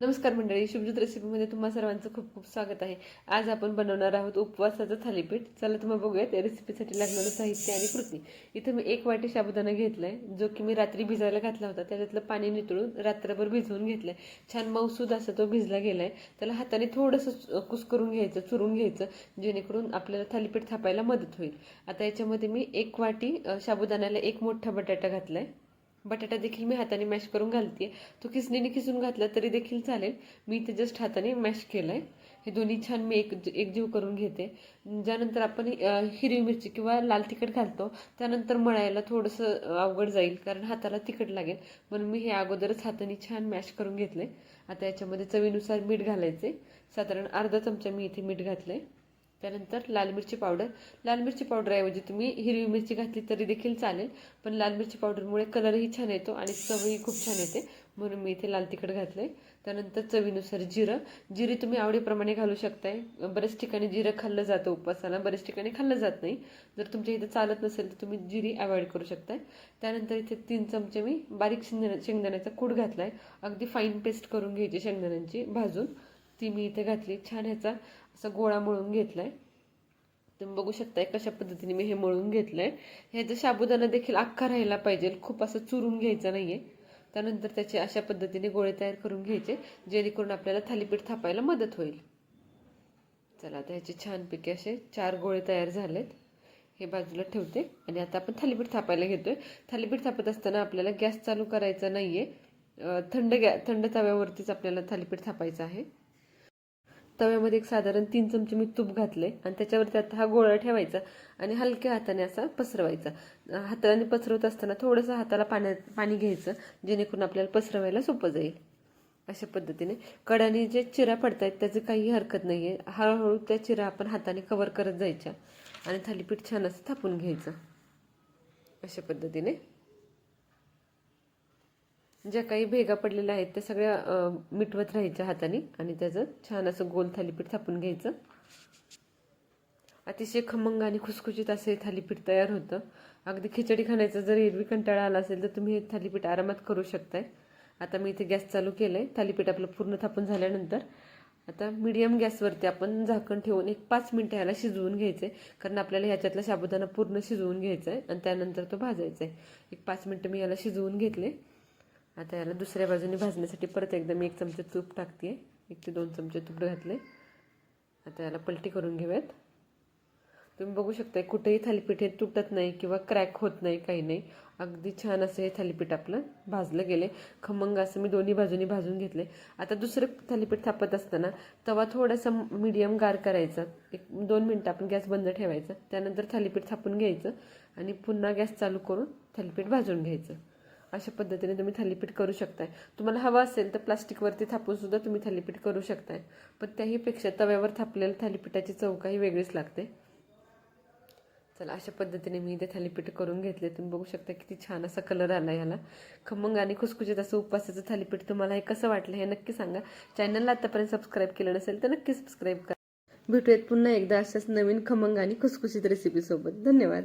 नमस्कार मंडळी शुभजित रेसिपीमध्ये तुम्हा सर्वांचं खूप खूप स्वागत आहे. आज आपण बनवणार आहोत उपवासाचं थालीपीठ. चला तुम्हाला बघूयात या रेसिपीसाठी लागणारं साहित्य आणि कृती. इथं मी एक वाटी साबुदाणा घेतलाय जो की मी रात्री भिजायला घातला होता. त्याच्यातलं पाणी नितळून रात्रभर भिजवून घेतलाय. छान मौसूद असा तो भिजला गेलाय. त्याला हाताने थोडंसं कुस्करून घ्यायचं चुरून घ्यायचं जेणेकरून आपल्याला थालीपीठ थापायला मदत होईल. आता याच्यामध्ये मी एक वाटी साबुदाण्याला एक मोठा बटाटा घातलाय. बटाटा देखील मी हाताने मॅश करून घालते तो किसणीने किसून घातला तरी देखील चालेल. मी ते जस्ट हाताने मॅश केलं आहे हे दोन्ही छान मी एक एकजीव करून घेते. ज्यानंतर आपण हिरवी मिरची किंवा लाल तिखट घालतो त्यानंतर मळायला थोडंसं अवघड जाईल कारण हाताला तिखट लागेल. म्हणून मी हे अगोदरच हाताने छान मॅश करून घेतले आता याच्यामध्ये चवीनुसार मीठ घालायचे साधारण अर्धा चमचा मी इथे मीठ घातलं त्यानंतर लाल मिरची पावडर. लाल मिरची पावडरऐवजी तुम्ही हिरवी मिरची घातली तरी देखील चालेल पण लाल मिरची पावडरमुळे कलरही छान येतो आणि चवही खूप छान येते. म्हणून मी इथे लाल तिखट घातलंय. त्यानंतर चवीनुसार जिरं. जिरे तुम्ही आवडीप्रमाणे घालू शकताय. बऱ्याच ठिकाणी जिरं खाल्लं जातं उपवासाला बऱ्याच ठिकाणी खाल्लं जात नाही. जर तुमच्या इथे चालत नसेल तर तुम्ही जिरी अवॉइड करू शकताय. त्यानंतर इथे तीन चमचे मी बारीक शेंगदाणा शेंगदाण्याचा कूड घातलाय. अगदी फाईन पेस्ट करून घ्यायची शेंगदाण्यांची भाजून. ती मी इथे घातली. छान ह्याचा असा गोळा मळून घेतलाय. तुम्ही बघू शकताय कशा पद्धतीने मी हे मळून घेतलंय. ह्याचा साबुदाणा देखील अख्खा राहायला पाहिजे. खूप असं चुरून घ्यायचं नाहीये. त्यानंतर त्याचे अशा पद्धतीने गोळे तयार करून घ्यायचे जेणेकरून आपल्याला थालीपीठ थापायला मदत होईल. चला आता ह्याचे छानपैकी असे चार गोळे तयार झालेत. हे बाजूला ठेवते आणि आता आपण थालीपीठ थापायला घेतोय. थालीपीठ थापत असताना आपल्याला गॅस चालू करायचा नाहीये. आहे थंड गॅ थंड तव्यावरतीच आपल्याला थालीपीठ थापायचं आहे. तव्यामध्ये एक साधारण तीन चमचे मी तूप घातले आणि त्याच्यावरती आता हा गोळा ठेवायचा आणि हलक्या हाताने असा पसरवायचा. हाताने पसरवत असताना थोडंसं हाताला पाण्यात पाणी घ्यायचं जेणेकरून आपल्याला पसरवायला सोपं जाईल. अशा पद्धतीने कडाने जे चिरा पडतायत त्याची काही हरकत नाही आहे हळूहळू त्या चिरा आपण हाताने कवर करत जायच्या आणि थालीपीठ छान असं थापून घ्यायचं. अशा पद्धतीने ज्या काही भेगा पडलेल्या आहेत त्या सगळ्या मिटवत राहायच्या हाताने आणि त्याचं छान असं गोल थालीपीठ थापून घ्यायचं. अतिशय खमंग आणि खुसखुशीत असं हे थालीपीठ तयार होतं. अगदी खिचडी खाण्याचा जर हिरवी कंटाळा आला असेल तर तुम्ही हे थालीपीठ आरामात करू शकताय. आता मी इथे गॅस चालू केलं आहे थालीपीठ आपलं पूर्ण थापून झाल्यानंतर आता मीडियम गॅसवरती आपण झाकण ठेवून एक पाच मिनटं ह्याला शिजवून घ्यायचं आहे कारण आपल्याला ह्याच्यातला साबुदाणा पूर्ण शिजवून घ्यायचा आहे आणि त्यानंतर तो भाजायचा आहे एक पाच मिनटं मी याला शिजवून घेतले. आता याला दुसऱ्या बाजूने भाजण्यासाठी परत एकदा मी एक चमचे तूप टाकते. एक ते दोन चमचे तूप घातले. आता याला पलटी करून घेऊयात. तुम्ही बघू शकता कुठेही थालीपीठ हे तुटत नाही किंवा क्रॅक होत नाही काही नाही. अगदी छान असं हे थालीपीठ आपलं भाजलं गेले खमंग असं मी दोन्ही बाजूनी भाजून घेतले आता दुसरं थालीपीठ थापत असताना तवा थोडासा मीडियम गार करायचा. एक दोन मिनटं आपण गॅस बंद ठेवायचा. त्यानंतर थालीपीठ थापून घ्यायचं आणि पुन्हा गॅस चालू करून थालीपीठ भाजून घ्यायचं. अशा पद्धतीने तुम्ही थालीपीठ करू शकताय. तुम्हाला हवं असेल तर प्लास्टिकवरती थापून सुद्धा तुम्ही थालीपीठ करू शकताय. पण त्याहीपेक्षा तव्यावर थापलेल्या थालीपीठाची चव काही वेगळीच लागते. चला अशा पद्धतीने मी इथे थालीपीठ करून घेतले. तुम्ही बघू शकता किती छान असा कलर आला ह्याला खमंग आणि खुसखुशीत असं उपवासाचं थालीपीठ तुम्हाला हे कसं वाटलं हे नक्की सांगा. चॅनलला आतापर्यंत सबस्क्राईब केलं नसेल तर नक्की सबस्क्राईब करा. भेटूयात पुन्हा एकदा अशाच नवीन खमंग आणि खुसखुशीत रेसिपीसोबत धन्यवाद.